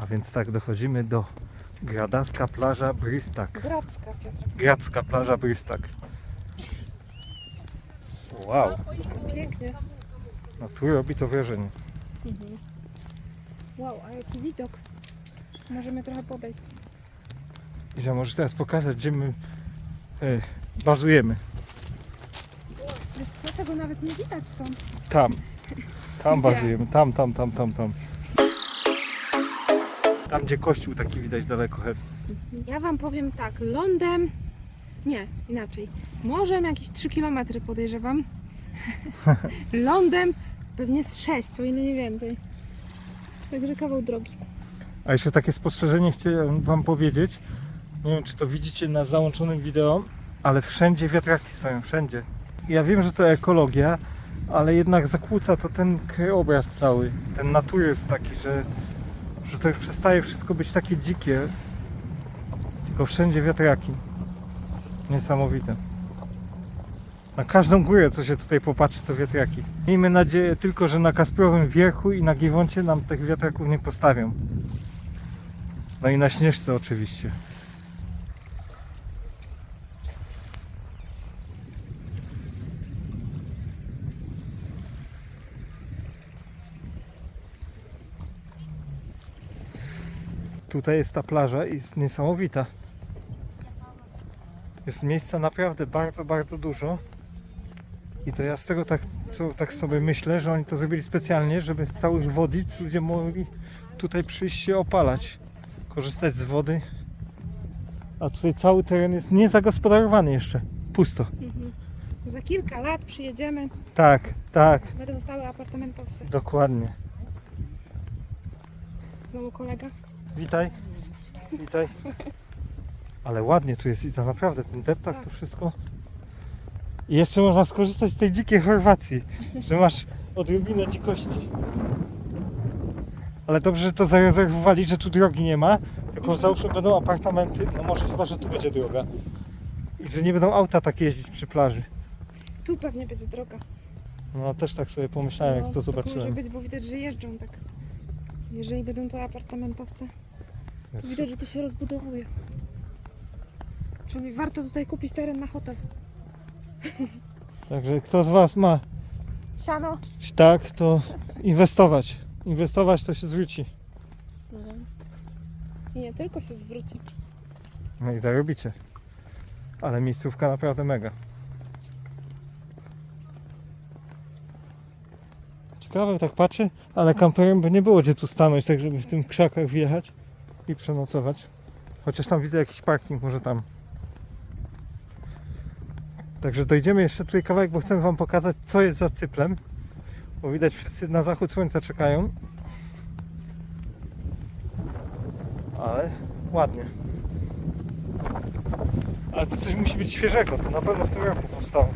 A więc tak, dochodzimy do Gradaska plaża Brystak. Gradzka, Piotr. Gradzka plaża Brystak. Wow, Pięknie. no tu robi to wrażenie. Mhm. Wow, a jaki widok. Możemy trochę podejść. Iza, możesz teraz pokazać, gdzie my e, bazujemy. Wiesz co, tego nawet nie widać stąd. Tam. Tam Gdzie? bazujemy. Tam, tam, tam, tam, tam. Tam, gdzie kościół taki widać daleko. Ja wam powiem tak, lądem... Nie, inaczej. Morzem jakieś 3 km podejrzewam. lądem pewnie z 6, o ile nie więcej. Także kawał drogi. A jeszcze takie spostrzeżenie chciałem Wam powiedzieć. Nie wiem, czy to widzicie na załączonym wideo, ale wszędzie wiatraki stoją, wszędzie. Ja wiem, że to ekologia, ale jednak zakłóca to ten krajobraz cały. Ten natury jest taki, że, że to już przestaje wszystko być takie dzikie. Tylko wszędzie wiatraki. Niesamowite. Na każdą górę, co się tutaj popatrzy, to wiatraki. Miejmy nadzieję tylko, że na Kasprowym Wierchu i na Giewoncie nam tych wiatraków nie postawią. No i na Śnieżce oczywiście. Tutaj jest ta plaża i jest niesamowita. Jest miejsca naprawdę bardzo, bardzo dużo. I to ja z tego tak, co, tak sobie myślę, że oni to zrobili specjalnie, żeby z całych wodic ludzie mogli tutaj przyjść się opalać, korzystać z wody. A tutaj cały teren jest niezagospodarowany jeszcze. Pusto. Mhm. Za kilka lat przyjedziemy, Tak, tak, będą stały apartamentowce. dokładnie. Znowu kolega. Witaj. Witaj. Ale ładnie tu jest i to naprawdę ten deptak to wszystko. I jeszcze można skorzystać z tej dzikiej Chorwacji, że masz odrobinę dzikości. Ale dobrze, że to zarezerwowali, że tu drogi nie ma, tylko załóżmy będą apartamenty, no może chyba, że tu będzie droga. I że nie będą auta tak jeździć przy plaży. Tu pewnie będzie droga. No też tak sobie pomyślałem, jak No, to tak zobaczyłem. może być, bo widać, że jeżdżą tak. Jeżeli będą to apartamentowce, To to jest widać, że to się rozbudowuje. Przynajmniej warto tutaj kupić teren na hotel. Także kto z Was ma Siano. tak, to inwestować. Inwestować to się zwróci. I nie tylko się zwróci. No i zarobicie. Ale miejscówka naprawdę mega. Ciekawe, tak patrzę, ale kamperem by nie było gdzie tu stanąć, tak żeby w tym krzakach wjechać i przenocować. Chociaż tam widzę jakiś parking, może tam. Także dojdziemy jeszcze tutaj kawałek, bo chcę Wam pokazać, co jest za cyplem. Bo widać, wszyscy na zachód słońca czekają. Ale ładnie. Ale to coś musi być świeżego, to na pewno w tym roku powstało.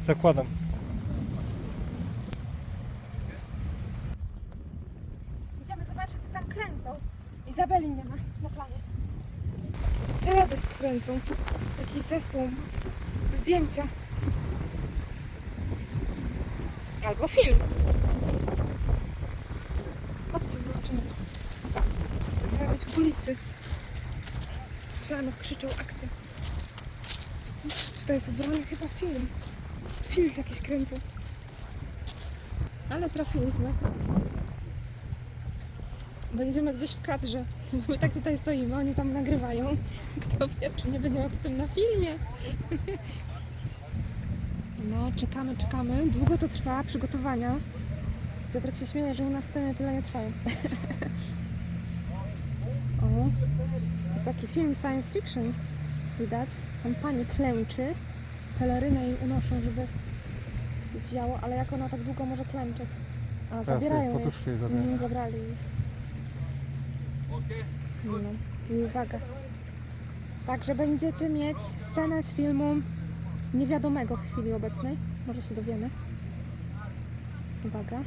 Zakładam. Idziemy zobaczyć, co tam kręcą. Izabeli nie ma na planie. Teledysk kręcą. Taki zespół. Zdjęcia. Albo film. Chodźcie, zobaczymy. Będziemy mieć kulisy. Słyszałem, jak krzyczą akcja. Widzisz, tutaj jest ubrany chyba film. Film jakiś kręcą. Ale trafiliśmy. Będziemy gdzieś w kadrze. My tak tutaj stoimy, oni tam nagrywają. Kto wie, czy nie będziemy potem na filmie. No, czekamy, czekamy. Długo to trwa, przygotowania. Piotrek się śmieje, że u nas sceny tyle nie trwają. o, to taki film science fiction. Widać, tam pani klęczy. Pelerynę jej unoszą, żeby wiało, ale jak ona tak długo może klęczeć? A, zabierają jej. poduszki zabierają. Mm, zabrali już. No. I uwaga. Także będziecie mieć scenę z filmu niewiadomego w chwili obecnej. Może się dowiemy. Uwaga.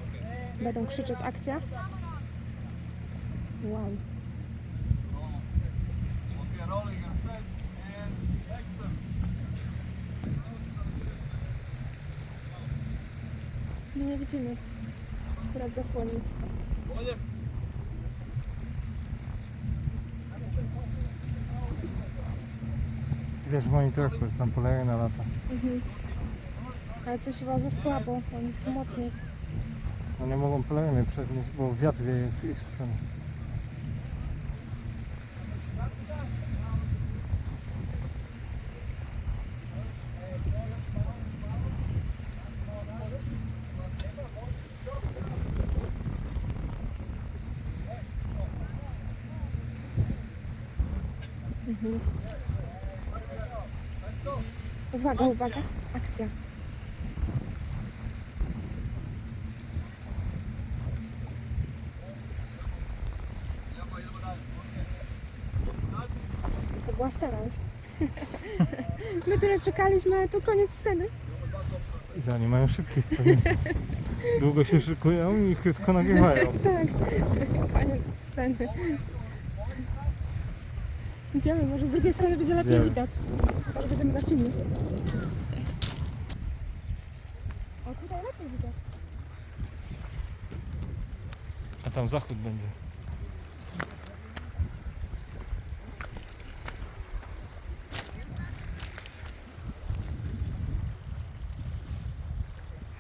Będą krzyczeć akcja. Wow. No nie widzimy. Akurat zasłonił. Widać w monitorku, że tam poleje na lata. Mhm. Ale coś chyba za słabo, oni chcą mocniej. Nie mogą polery przednieść, bo wiatr wieje w ich stronę. Mhm. Uwaga, uwaga, akcja. To była scena już. My tyle czekaliśmy, ale to koniec sceny. I za nie mają szybkie sceny. Długo się szykują i krótko nagrywają. Tak, koniec sceny. Idziemy, może z drugiej strony będzie lepiej Idziemy. widać. Może będziemy na filmie. O, tutaj lepiej widać. A tam zachód będzie.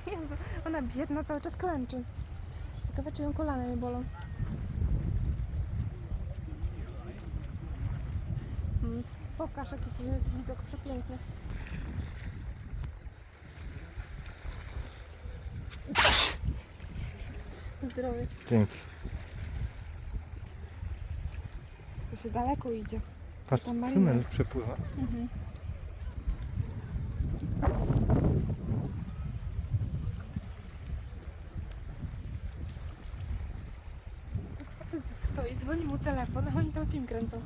Jezu, ona biedna cały czas klęczy. Ciekawe, czy ją kolana nie bolą. Pokaż, jaki tu jest widok przepiękny. Zdrowie. Dzięki. To się daleko idzie. Patrz, Tam tunel przepływa. Mhm. Facet stoi, dzwoni mu telefon, a oni tam film kręcą.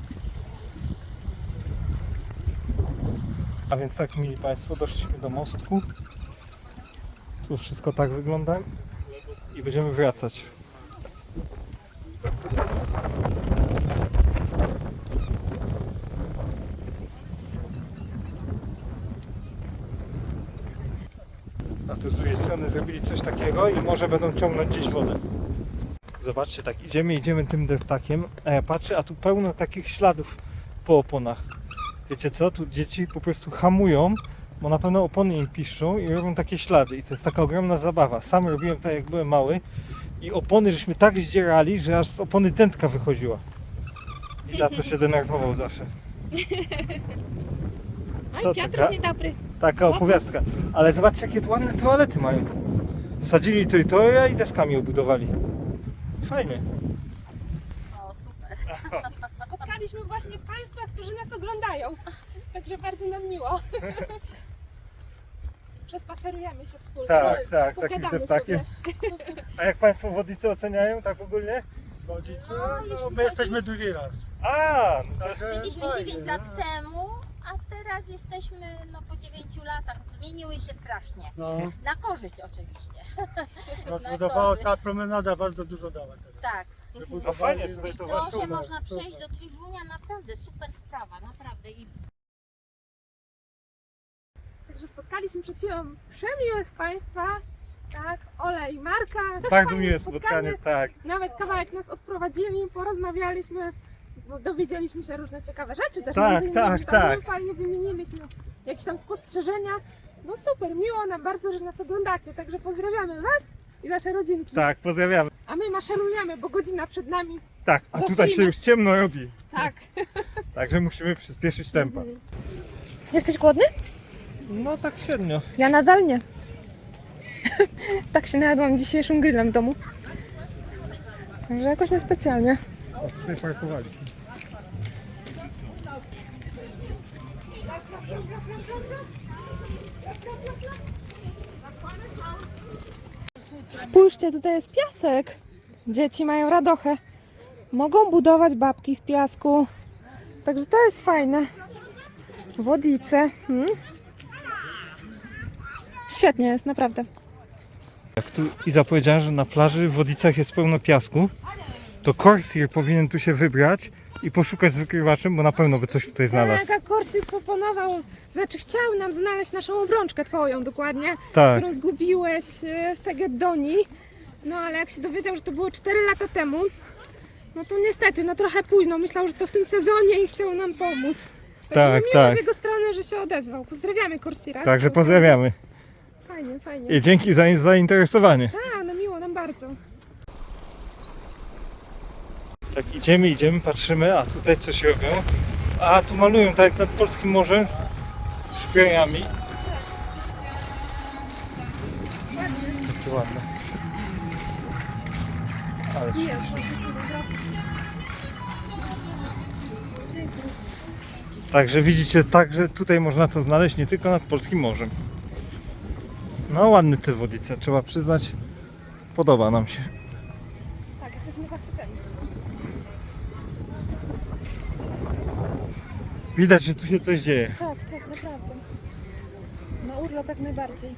A więc tak, mili Państwo, doszliśmy do mostku. Tu wszystko tak wygląda. I będziemy wracać. A tu z drugiej strony zrobili coś takiego i może będą ciągnąć gdzieś wodę. Zobaczcie, tak idziemy, idziemy tym deptakiem, a ja patrzę, a tu pełno takich śladów po oponach. Wiecie co? Tu dzieci po prostu hamują, bo na pewno opony im piszczą i robią takie ślady. I to jest taka ogromna zabawa. Sam robiłem tak, jak byłem mały i opony żeśmy tak zdzierali, że aż z opony dętka wychodziła. I tato się denerwował zawsze. To taka-. Taka opowiastka. Ale zobaczcie, jakie tu ładne toalety mają. Sadzili to i to i deskami obudowali. Fajnie. O, super. Spotkaliśmy właśnie Państwa, którzy nas oglądają. Także bardzo nam miło. Przespacerujemy się wspólnie. Tak, tak, takim Pogadamy deptakiem. A jak Państwo wodnicy oceniają tak ogólnie? Rodzice, No, no, my jesteśmy drugi raz. A, no to Także Byliśmy fajnie, 9 no. lat temu, a teraz jesteśmy no, po 9 latach. Zmieniły się strasznie. No, Na korzyść oczywiście. odbudowała ta promenada bardzo dużo dała teraz. Tak. No fajnie, tutaj I to to, was że można przejść do Trybunia, naprawdę super sprawa, naprawdę. I Także spotkaliśmy przed chwilą przemiłych Państwa. Tak, Ole i Marka. Bardzo Fajne miłe spotkanie, tak. Nawet kawałek nas odprowadzili, porozmawialiśmy, bo dowiedzieliśmy się różne ciekawe rzeczy też. Tak, między innymi tak, tak. Fajnie wymieniliśmy jakieś tam spostrzeżenia. No super, miło nam bardzo, że nas oglądacie, także pozdrawiamy Was i Wasze rodzinki. Tak, pozdrawiamy. A my maszerujemy, bo godzina przed nami. Tak, a tutaj się już ciemno robi. Tak. Także musimy przyspieszyć tempa. Jesteś głodny? No tak średnio. Ja nadal nie. tak się najadłam dzisiejszym grillem w domu. Że jakoś niespecjalnie. O, tutaj parkowaliśmy. Spójrzcie, tutaj jest piasek. Dzieci mają radochę. Mogą budować babki z piasku. Także to jest fajne. Wodice. Hmm? Świetnie jest, naprawdę. Jak tu Iza powiedziała, że na plaży w Wodicach jest pełno piasku, to Corsair powinien tu się wybrać i poszukać wykrywaczem, bo na pewno by coś tutaj znalazł. Tak, a Korsyk proponował, znaczy chciał nam znaleźć naszą obrączkę twoją dokładnie, Tak, którą zgubiłeś e, w Segedonii. No ale jak się dowiedział, że to było 4 lata temu, no to niestety, no trochę późno. Myślał, że to w tym sezonie i chciał nam pomóc. Tak, miło tak. z jego strony, że się odezwał. Pozdrawiamy Corsira. Także pozdrawiamy. Fajnie, fajnie. I dzięki za zainteresowanie. Tak, no miło nam bardzo. Tak idziemy, idziemy, patrzymy, a tutaj coś robią. A tu malują tak jak nad Polskim Morzem szprayami. Takie ładne. Ale Także widzicie, także tutaj można to znaleźć nie tylko nad Polskim Morzem. No ładny te wodice, trzeba przyznać. Podoba nam się. Tak, jesteśmy zachwyceni. Widać, że tu się coś dzieje. Tak, tak, naprawdę. Na urlop jak najbardziej.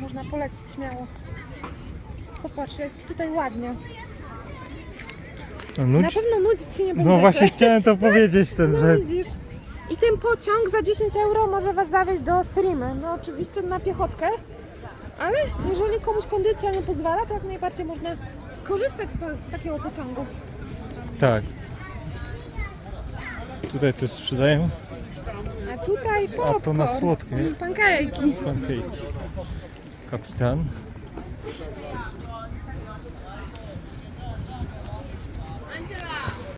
Można polecić śmiało. Popatrz, jak tutaj ładnie. No, Na nudź, pewno nudzić się nie będziecie. no właśnie chciałem to powiedzieć, ten, No że widzisz. I ten pociąg za 10 euro może Was zawieźć do Srimy. No oczywiście na piechotkę, ale jeżeli komuś kondycja nie pozwala, to jak najbardziej można skorzystać z, ta- z takiego pociągu. tak. Tutaj coś sprzedają. A tutaj popcorn. A to na słodkie. Pankejki. Pankejki. Kapitan.